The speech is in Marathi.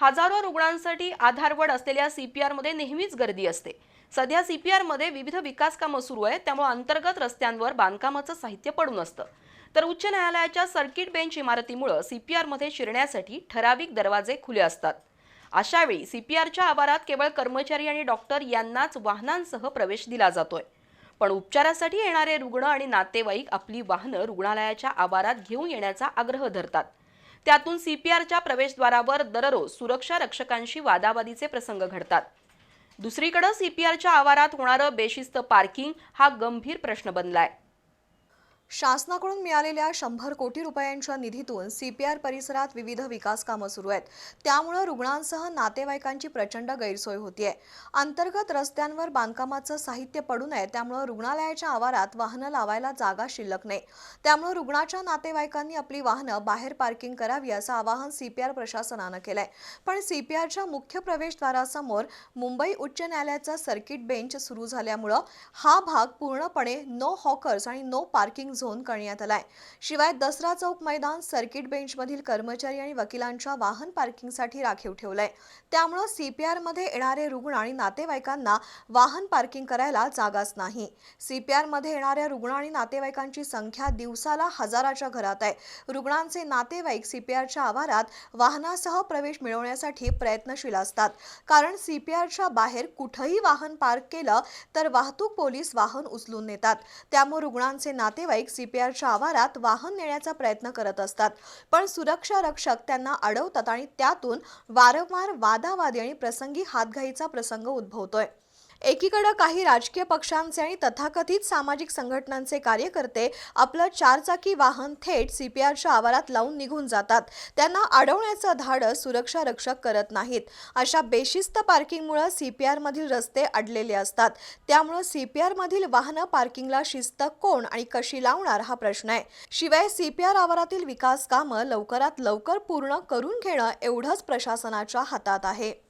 हजारो रुग्णांसाठी आधारवड असलेल्या सीपीआरमध्ये नेहमीच गर्दी असते. सध्या सीपीआरमध्ये विविध विकास कामं सुरू आहेत त्यामुळे अंतर्गत रस्त्यांवर बांधकामाचं साहित्य पडून असतं. तर उच्च न्यायालयाच्या सर्किट बेंच इमारतीमुळे सीपीआरमध्ये शिरण्यासाठी ठराविक दरवाजे खुले असतात. अशावेळी सीपीआरच्या आवारात केवळ कर्मचारी आणि डॉक्टर यांनाच वाहनांसह प्रवेश दिला जातोय. पण उपचारासाठी येणारे रुग्ण आणि नातेवाईक आपली वाहनं रुग्णालयाच्या आवारात घेऊन येण्याचा आग्रह धरतात. त्यातून सीपीआरच्या प्रवेशद्वारावर दररोज सुरक्षा रक्षकांशी वादावादीचे प्रसंग घडतात. दुसरीकडे सीपीआरच्या आवारात होणारं बेशिस्त पार्किंग हा गंभीर प्रश्न बनलाय. शासनाकडून मिळालेल्या शंभर कोटी रुपयांच्या निधीतून सीपीआर परिसरात विविध विकास कामं सुरू आहेत. त्यामुळं रुग्णांसह नातेवाईकांची प्रचंड गैरसोय होतीये. अंतर्गत रस्त्यांवर बांधकामाचं साहित्य पडू नये त्यामुळं रुग्णालयाच्या आवारात वाहनं लावायला जागा शिल्लक नाही. त्यामुळं रुग्णाच्या नातेवाईकांनी आपली वाहनं बाहेर पार्किंग करावी असं आवाहन सीपीआर प्रशासनानं केलंय. पण सीपीआरच्या मुख्य प्रवेशद्वारासमोर मुंबई उच्च न्यायालयाचा सर्किट बेंच सुरू झाल्यामुळं हा भाग पूर्णपणे नो हॉकर्स आणि नो पार्किंग झोन करण्यात आलाय. शिवाय दसरा चौक मैदान सर्किट बेंचमधील कर्मचारी आणि वकिलांच्या वाहन पार्किंगसाठी राखीव ठेवलंय. त्यामुळं सीपीआरमध्ये येणारे रुग्ण आणि नातेवाईकांना वाहन पार्किंग करायला जागाच नाही. सीपीआरमध्ये येणाऱ्या रुग्ण आणि नातेवाईकांची संख्या दिवसाला हजाराच्या घरात आहे. रुग्णांचे नातेवाईक सीपीआरच्या आवारात वाहनासह प्रवेश मिळवण्यासाठी प्रयत्नशील असतात. कारण सीपीआरच्या बाहेर कुठंही वाहन पार्क केलं तर वाहतूक पोलीस वाहन उचलून नेतात. त्यामुळे रुग्णांचे नातेवाईक सीपीआरच्या आवारात वाहन नेण्याचा प्रयत्न करत असतात. पण सुरक्षा रक्षक त्यांना अडवतात आणि त्यातून वारंवार वादावादी आणि प्रसंगी हातघाईचा प्रसंग उद्भवतोय. एकीकडे काही राजकीय पक्षांचे आणि तथाकथित सामाजिक संघटनांचे कार्यकर्ते आपलं चारचाकी वाहन थेट सीपीआरच्या आवारात लावून निघून जातात. त्यांना अडवण्याचं धाडस सुरक्षा रक्षक करत नाहीत. अशा बेशिस्त पार्किंगमुळे सीपीआर मधील रस्ते अडलेले असतात. त्यामुळे सीपीआर मधील वाहनं पार्किंगला शिस्त कोण आणि कशी लावणार हा प्रश्न आहे. शिवाय सीपीआर आवारातील विकास कामं लवकरात लवकर पूर्ण करून घेणं एवढंच प्रशासनाच्या हातात आहे.